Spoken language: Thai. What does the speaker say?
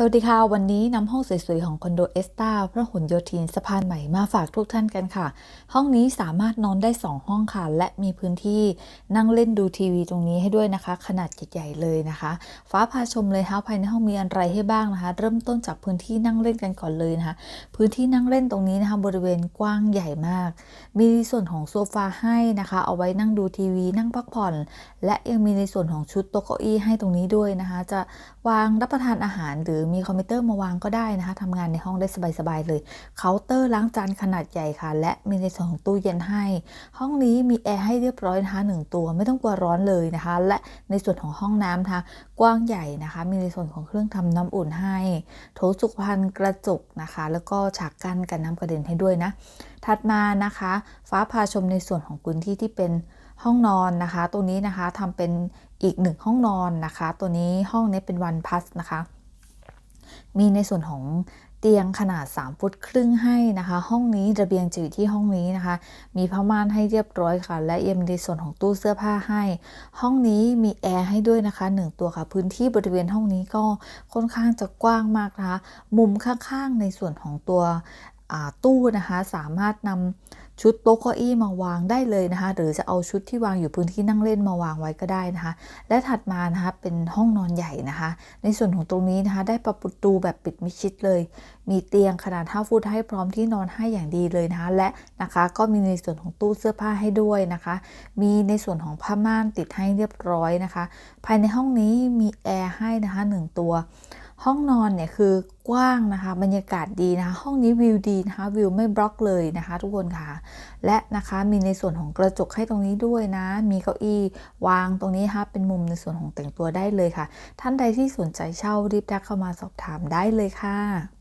สวัสดีค่ะ วันนี้นำห้องสวยๆ ของคอนโดเอสตาพระหลโยธินสะพานใหม่มาฝากทุกท่านกันค่ะ ห้องนี้สามารถนอนได้ 2 ห้องค่ะ และมีพื้นที่นั่งเล่นดูทีวีตรงนี้ให้ด้วยนะคะ ขนาดใหญ่ๆเลยนะคะ ฟ้าพาชมเลยค่ะภายในห้องมีอะไรให้บ้างนะคะ เริ่มต้นจากพื้นที่นั่งเล่นกันก่อนเลยนะคะ พื้นที่นั่งเล่นตรงนี้นะคะ บริเวณกว้างใหญ่มาก มีส่วนของโซฟาให้นะคะ เอาไว้นั่งดูทีวี นั่งพักผ่อน และยังมีในส่วนของชุดโต๊ะเก้าอี้ให้ตรงนี้ด้วยนะคะ จะวางรับประทานอาหารหรือมีคอมพิวเตอร์มาวางก็ได้นะคะทำงานในห้องได้สบายๆเลยเคาน์เตอร์ล้างจานขนาดใหญ่ค่ะ และมีในส่วนของตู้เย็นให้ ห้องนี้มีแอร์ให้เรียบร้อยนะคะหนึ่งตัวไม่ต้องกลัวร้อนเลยนะคะ และในส่วนของห้องน้ำนะคะกว้างใหญ่นะคะ มีในส่วนของเครื่องทำน้ำอุ่นให้ โถสุขภัณฑ์กระจกนะคะ แล้วก็ฉากกั้นกันน้ำกระเด็นให้ด้วยนะ ถัดมานะคะ ฟ้าพาชมในส่วนของพื้นที่ที่เป็นห้องนอนนะคะตรงนี้นะคะทำเป็นอีกหนึ่งห้องนอนนะคะ ตัวนี้ห้องนี้เป็นวันพัสนะคะ มีในส่วนของเตียงขนาด 3 ฟุตครึ่งให้นะคะ ห้องนี้ระเบียงจะอยู่ที่ห้องนี้นะคะ มีผ้าม่านให้เรียบร้อยค่ะ และยังมีในส่วนของตู้เสื้อผ้าให้ ห้องนี้มีแอร์ให้ด้วยนะคะ 1 ตัวค่ะ พื้นที่บริเวณห้องนี้ก็ค่อนข้างจะกว้างมากนะคะ มุมข้างๆในส่วนของตัว ตู้นะคะสามารถนำชุดโต๊ะเก้าอี้มาวางได้เลยนะคะ หรือจะเอาชุดที่วางอยู่พื้นที่นั่งเล่นมาวางไว้ก็ได้นะคะ และถัดมานะคะเป็นห้องนอนใหญ่นะคะ ในส่วนของตรงนี้นะคะ ได้ประตูแบบปิดมิดชิดเลย มีเตียงขนาด5ฟุตให้พร้อมที่นอนให้อย่างดีเลยนะคะ และนะคะก็มีในส่วนของตู้เสื้อผ้าให้ด้วยนะคะ มีในส่วนของผ้าม่านติดให้เรียบร้อยนะคะ ภายในห้องนี้มีแอร์ให้นะคะ1ตัว ห้องนอนเนี่ยคือกว้างนะคะ บรรยากาศดีนะคะ ห้องนี้วิวดีนะคะวิวไม่บล็อกเลยนะคะ ทุกคนค่ะ และนะคะมีในส่วนของกระจกให้ตรงนี้ด้วยนะ มีเก้าอี้วางตรงนี้ค่ะเป็นมุมในส่วนของแต่งตัวได้เลยค่ะ ท่านใดที่สนใจเช่ารีบทักเข้ามาสอบถามได้เลยค่ะ